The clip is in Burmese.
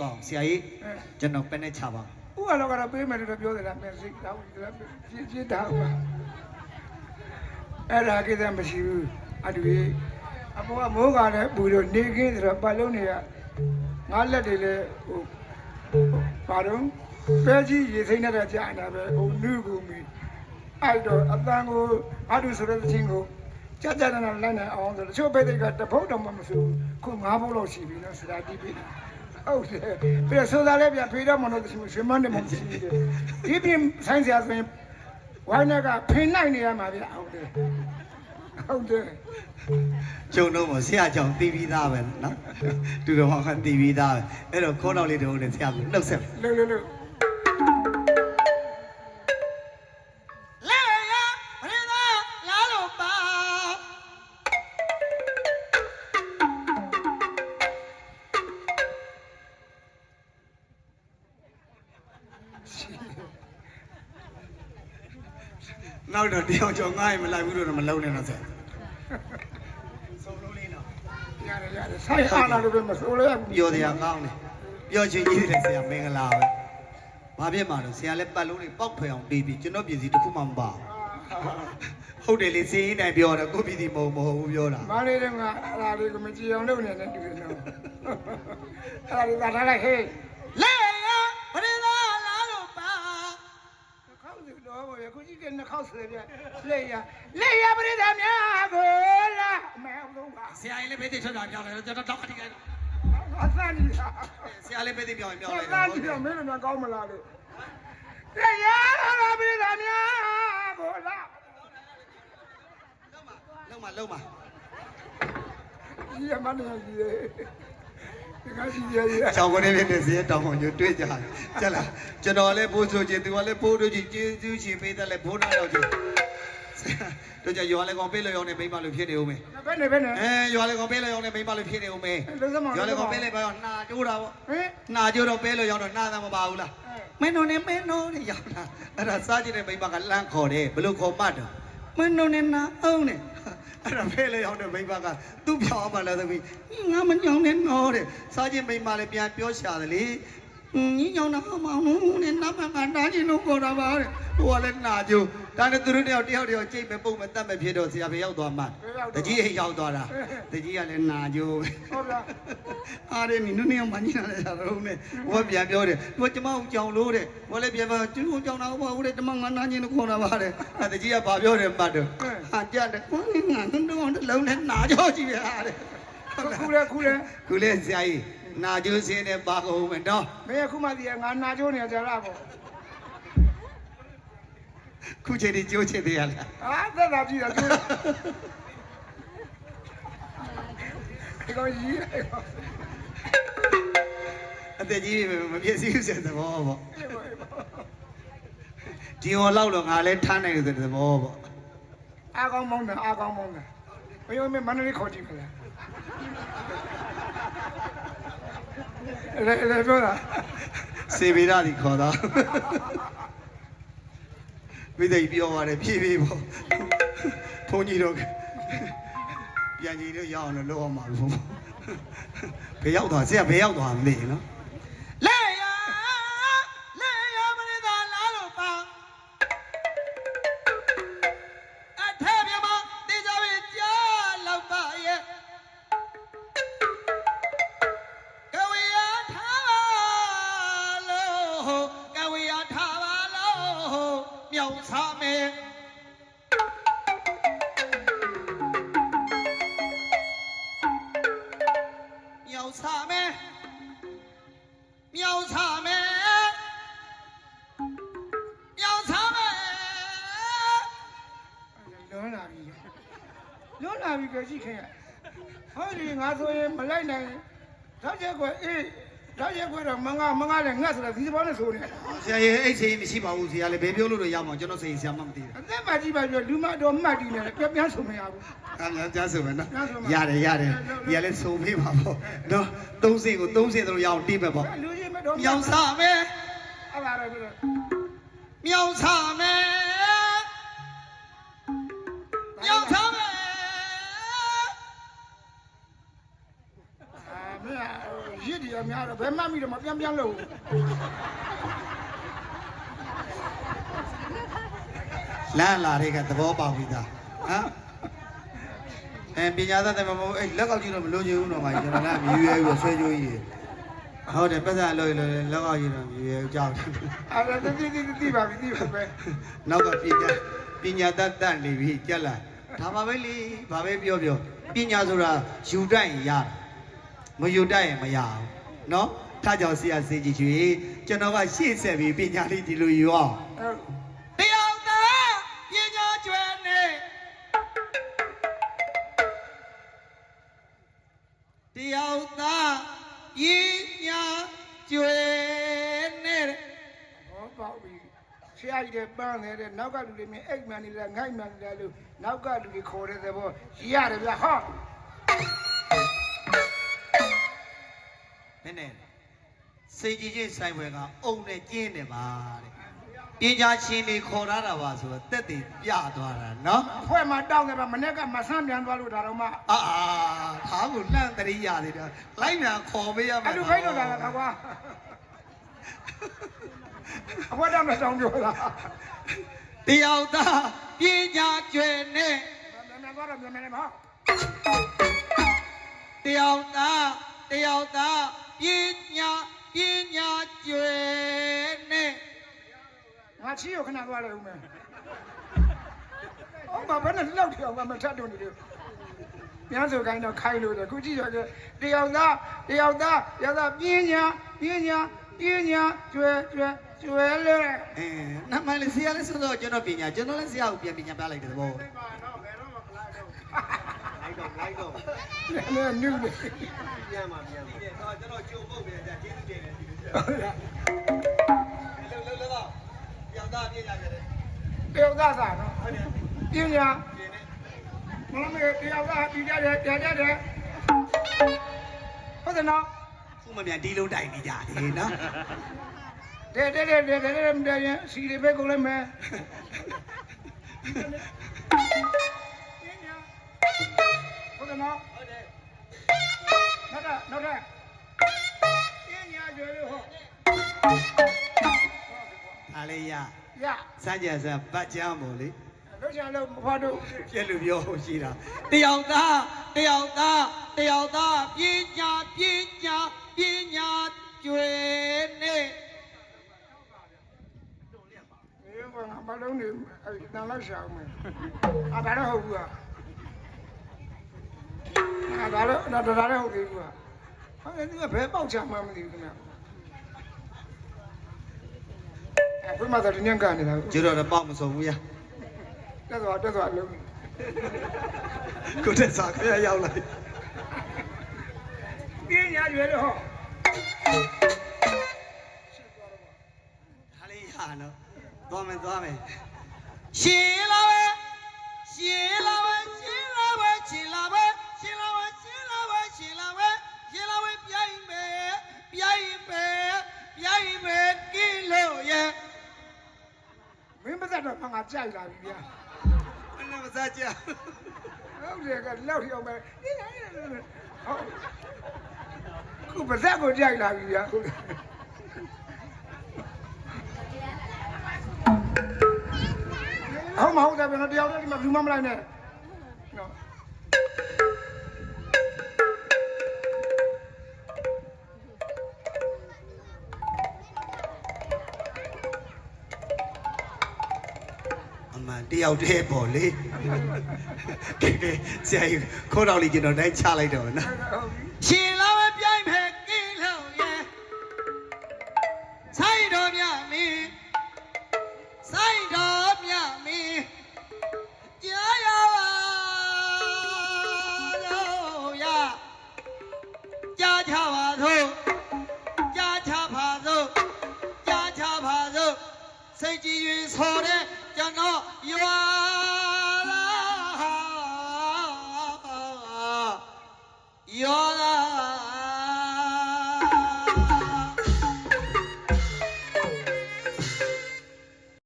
သွားအောင်ဆရာကြီးအဲကျွန်တော်ပဲနဲ့ချပါဥကတော့ကတော့ပေးမယ်လို့ပြောတယ်လားမြန်စိတ်တော့ဒီလားပြည့်ပြည့်တာပါအဲ့ဒါကိစ္စမရှိဘူးအတူကြီးအပေါ်ကမိုးကလည်းပူလို့နေခင်းဆိုတော့ပတ်လုံးတွေကငါလက်တွေလည်းဟိုပါတော့ပဲကြီးရေစိမ့်နေတဲ့ကြာနေတာပဲဟိုနုကူမီအဲ့တော့အတန်ကိုအတူဆိုတဲ့ချင်းကိုကြကြနာနာလိုက်နိုင်အောင်ဆိုတော့တချို့ပဲတွေကတဖုတ်တော့မှမဆိုဘူးခု၅ဘုတ်လောက်ရှိပြီနော်စရာတီးပြီ ဟုတ်တယ်ပြည့်ဆိုတာလည်းပြန်ဖေးတော့မလို့ရှင်ရှင်မနဲ့မရှိဘူးဒီပြင်ဆိုင်စရာဆိုရင်ဝိုင်းကဖင်နိုင်နေရမှာဗျဟုတ်တယ်ဟုတ်တယ်ကျုံတော့မဆရာကြောင့်တီးပြီးသားပဲနော်တူတော်ကတီးပြီးသားပဲအဲ့တော့ခေါင်းတော်လေးတုံးနဲ့ဆရာကနှုတ်ဆက်လို့လို့လို့လဲ နောက်တော့တယောက်ကျော်ငားရင်မလိုက်ဘူးလို့တော့မလုံးနဲ့တော့ဆရာဆုံးလုံးလေးတော့ရတယ်ရတယ်ဆိုင်အားလာလို့ပဲမဆိုးလဲပြောတရားကောင်းတယ်ပြောချင်ကြီးတယ်ဆရာမင်္ဂလာပဲဘာဖြစ်မှာလို့ဆရာလည်းပတ်လုံးလေးပောက်ထွက်အောင်တီးပြီးကျွန်တော်ပြည်စီတစ်ခုမှမပါဘူးဟုတ်တယ်လေစီးနိုင်ပြောတယ်ကိုပြည်စီမဟုတ်မဟုတ်ဘူးပြောတာမလေးတွေကအဲ့ဒါလေးကိုမကြည့်အောင်လုပ်နေတယ်တူတယ်နော်အဲ့ဒါလေးသာထားလိုက်ဟေးလဲ ခုကြီးကနှစ်ခေါက်ဆွဲပြလေရလေရပရိသတ်များကိုလာအမဲအောင်လုံးပါဆရာကြီးလည်းပဲသိထွက်တာပြောင်းတယ်ကျွန်တော်တောက်အတိကအသန်ကြီးလားဆရာလည်းပဲသိပြောင်းရင်ပြောင်းအလိုက်သန်ကြီးတော့မင်းတို့ကောင်းမလားလေလေရလာပရိသတ်များကိုလာလုံးမလုံးမကြီးရမနေကြီးရေဒီ ကရှိရရချောင်းကနေဖြစ်တဲ့ဇေယတောင်အောင်ညတွေ့ကြတယ်ကျက်လားကျွန်တော်လည်းပိုးဆိုခြင်းသူကလည်းပိုးတို့ကြီးကျေးဇူးရှင်ပေးတယ်လည်းဘိုးနာတော့ကြီးတို့ကြရွာလည်းကောင်ပေးလို့ရောင်းနေမိမလို့ဖြစ်နေဦးမယ်ဘယ်နဲ့ဘယ်နဲ့အဲရွာလည်းကောင်ပေးလို့ရောင်းနေမိမလို့ဖြစ်နေဦးမယ်လုံးစမောင်ရွာလည်းကောင်ပေးလိုက်ပါတော့နှာကျိုးတာပေါ့ဟင်နှာကျိုးတော့ပေးလို့ရောင်းတော့နှာသာမပါဘူးလားမင်းတို့နဲ့မင်းတို့နဲ့ရောင်းတာအဲ့ဒါစားကြည့်တဲ့မိမကလန့်ခေါ်တယ်ဘလို့ခေါ်မှတ်တော့မင်းတို့နဲ့နာအောင်နဲ့ အဲ့ဒါပေးလို့ရောင်းတဲ့မိမကသူ့ပြောင်းအောင်ပါလားသမီးငါမညောင်းနဲ့နော်တဲ့စားကြည့်မိမလည်းပြန်ပြောရှာတယ်လေ ညီညောင်းတော့မအောင်ဘူးနဲ့နမကတားချင်လို့ခေါ်တာပါတဲ့ဟိုကလည်းနှာကျိုးဒါနဲ့သူတို့တယောက်တယောက်တယောက်ကြိတ်မဲ့ပုံမဲ့တတ်မဲ့ဖြစ်တော့ဆရာပဲရောက်သွားမှတကြီးအိမ်ရောက်သွားတာတကြီးကလည်းနှာကျိုးဟုတ်လားအားရနေနုနေအောင်မကြီးလာတဲ့စာတော့နဲ့ဟိုကပြန်ပြောတယ်ဟိုကျမကိုကြောင်လို့တဲ့ဟိုလည်းပြန်ပြောကျူးကြောင်တာဟုတ်ပါဘူးတဲ့ကျမငါနာချင်းလို့ခေါ်တာပါတဲ့အဲတကြီးကဘာပြောတယ်မှတ်တော့ဟာကြတယ်ဟိုငါတော့လုံးနဲ့နာကြောကြည့်ရတဲ့ခုလဲခုလဲခုလေဆရာကြီး နာကျိုးစင်းနဲ့ပါကုန်မယ်တော့မင်းအခုမှဒီငါနာကျိုးနေကြလားပေါ့ခုချိန်ဒီကျိုးချစ်သေးရလားအာသက်သာကြည့်တာကျိုးဒီကောင်ကြီးအသက်ကြီးမပြည့်စည်ဘူးတဲ့သဘောပေါ့ဒီဟောလောက်တော့ငါလည်းထားနိုင်တယ်သဘောပေါ့အာကောင်းမောင်းတယ်အာကောင်းမောင်းတယ်ဘယ်လိုမှမန္တလေးခေါ်ကြည့်မလား လေလေပြောတာစေဗေဒဒီခေါ်တာမိသိပြောပါတယ်ဖြည်းဖြည်းပေါ့ဘုန်းကြီးတို့ပြန်ကြီးတို့ရအောင်လို့လောက်အောင်ပါဘူးဘယ်ရောက်သွားဆရာဘယ်ရောက်သွားမသိဘူးနော် လွန်လာပြီကြည့်ခင်ဟောဒီငါဆိုရင်မလိုက်နိုင်တော့ချက်ကွယ်အေးတော့ချက်ကွယ်တော့မငါမငါလည်းငတ်ဆိုတာဒီစပေါင်းနဲ့ဆိုနေဆရာရဲ့အိတ်ချိန်မရှိပါဘူးဆရာလည်းဘယ်ပြောလို့လို့ရမှာကျွန်တော်စိတ်ဆရာမှမသိဘူးအသက်ပါကြီးပါပြောလူမတော်မှတ်တည်နေတယ်ပြပြဆိုမရဘူးအာငါကြားဆိုမယ်နော်ကြားဆိုမယ်ရတယ်ရတယ်ဒီကလည်းစုံပေးပါပေါ့နော်သုံးစင်ကိုသုံးစင်တို့ရအောင်တိပဲပေါ့လူကြီးမတော်မြောင်စားမယ်အဲ့ဒါတော့ပြောမြောင်စားမယ် ရစ်ဒီရတယ်များတော့ဘယ်မှမိတော့မပြန်ပြန်လို့လမ်းလာတဲ့ကသဘောပေါက်ပြီးသားဟမ်အဲပညာသားတယ်မမဟုတ်အဲ့လက်ကောက်ကြီးတော့မလို့ချင်ဘူးတော့မှကျွန်တော်လည်းမယူရဲဘူးဆွဲကြိုးကြီးဟုတ်တယ်ပတ်စံလို့လို့လက်ကောက်ကြီးတော့မယူရဲဘူးကြောက်တယ်အဲ့ဒါတိတိတိတိပါပြီတိပါပဲနောက်ကပညာပညာတတ်တတ်နေပြီကြက်လာဒါပါပဲလေဘာပဲပြောပြောပညာဆိုတာယူတတ်ရင်ရတယ်မယူတတ်ရင်မရအောင် နော်ထားကြောင်ဆရာစေကြည့်ချွေကျွန်တော်ကရှေ့ဆက်ပြီးပညာလေးဒီလိုယူအောင်အဲ့တယောက်သားပညာကျွဲနေတယောက်သားပညာကျွဲနေဟောပေါ့ပြီဆရာကြီးတွေပန်းနေတဲ့နောက်ကလူတွေမြင်အိတ်မှန်နေတာငိုက်မှန်နေတာလို့နောက်ကလူတွေခေါ်တဲ့သဘောရရတယ်ဗျဟော စေကြီးချင်းဆိုင်ဝယ်ကအုံနဲ့ကျင်းနေပါတဲ့ပညာရှင်တွေခေါ်ထားတာပါဆိုတော့တက်တည်ပြသွားတာနော်အဖွဲမှာတောင်းတယ်ဗျမနေ့ကမဆန်းပြန်သွားလို့ဒါတော့မှအာအာဒါကိုလှန့်တရိယာတွေတော့လိုက်မြန်ခေါ်ပေးရမယ်အဲ့လိုခိုင်းတော့တာလားကွာအဖွဲတောင်းတော့တောင်းပြောတာတယောက်သားပညာကျွဲနေမြန်မြန်သွားတော့မြန်မြန်မဟုတ်တယောက်သားတယောက်သားပညာ ငါချီရခဏသွားလိုက်ဦးမယ်အော်ဘာဘယ်နဲ့လောက်ထောင်မှမထတ်တော့နေလို့ညာဆိုခိုင်းတော့ခိုင်းလို့တယ်ခုကြည့်ရတဲ့တယောက်သားတယောက်သားတယောက်သားပြင်းညာပြင်းညာပြင်းညာကျွဲကျွဲကျွဲလေအဲနမလေးဆရာလေးဆိုတော့ကျွန်တော်ပညာကျွန်တော်လည်းဆရာကိုပြန်ပညာပြလိုက်တယ်ဗောလိုက်တော့လိုက်တော့လည်းနူးတယ်ပြန်ပါပြန်ပါတော့ကျွန်တော်ကြုံပုတ်တယ်ကြာကျေးဇူးတင်တယ်ဒီလိုဟုတ်လားလှုပ်လှုပ်လှုပ် တော့ပြောင်းသားပြကြတယ်တယောက်သားသာနော်ဟုတ်တယ်ပြင်းညာပြင်းနေမမမေတယောက်သားပြီးကြတယ်ကြကြတယ်ဟုတ်တယ်နော်ခုမမြန်ဒီလိုတိုင်နေကြတယ်နော်တဲ့တဲ့တဲ့တဲ့တဲ့တဲ့ရင်စီတွေပဲကုန်လိုက်မယ်ဟုတ်တယ်နော်ဟုတ်တယ်နောက်တော့နောက်တော့ပြင်းညာကျွဲလို့ဟောအားလေးရ ရစမ်းကြံစမ်းဗတ်ကြမ်းပေါ့လေလို့ချာလို့မဖတ်တော့ပြက်လို့ပြောရှိတာတယောက်သားတယောက်သားတယောက်သားပညာပညာပညာကျွေနေဘယ်ကမလုံးနေတန်လိုက်ရှာအောင်မယ်အာဒါတော့ဟုတ်ဘူးကအာဒါတော့ဒါတော့ဟုတ်ပြီကွာဟဲ့ဒီကဘယ်ပေါက်ချမှမသိဘူးခင်ဗျာ ဘယ်မှာတော့ဒီညံကနေလားကျွတ်တော့တော့ပေါက်မစုံဘူးရတက်သွားတက်သွားလုံးကိုတက်စားခရရောက်လိုက်ပြင်းညာရွယ်တော့ဒါလေးရနော်သွားမယ်သွားမယ်ရှင်လာပဲရှင်လာ တော့ငါကြိုက်လာပြီဗျာဘယ်နဲ့မစားကြဟုတ်တယ်ကလောက်ထအောင်ပဲဒီညာဟုတ်ခုပါဇက်ကိုကြိုက်လာပြီဗျာဟုတ်မဟုတ်တယ်ဗျာတယောက်တည်းဒီမှာဘူးမမလိုက်နဲ့နော် တယောက်တည်းပေါ့လေကဲကဲဆရာကြီးခိုးတော်လေးကျွန်တော်တိုင်းချလိုက်တော့နော်ဟုတ်ပြီရှင်လာပဲပြိုင်မယ်ကိလို့ရဲ့ဆိုင်တော်မြမင်းဆိုင်တော်မြမင်းကြားရပါလို့ရကြားချပါသို့ကြားချပါသို့ကြားချပါသို့စိတ်ကြည်၍ဆော်တဲ့ Tiyango.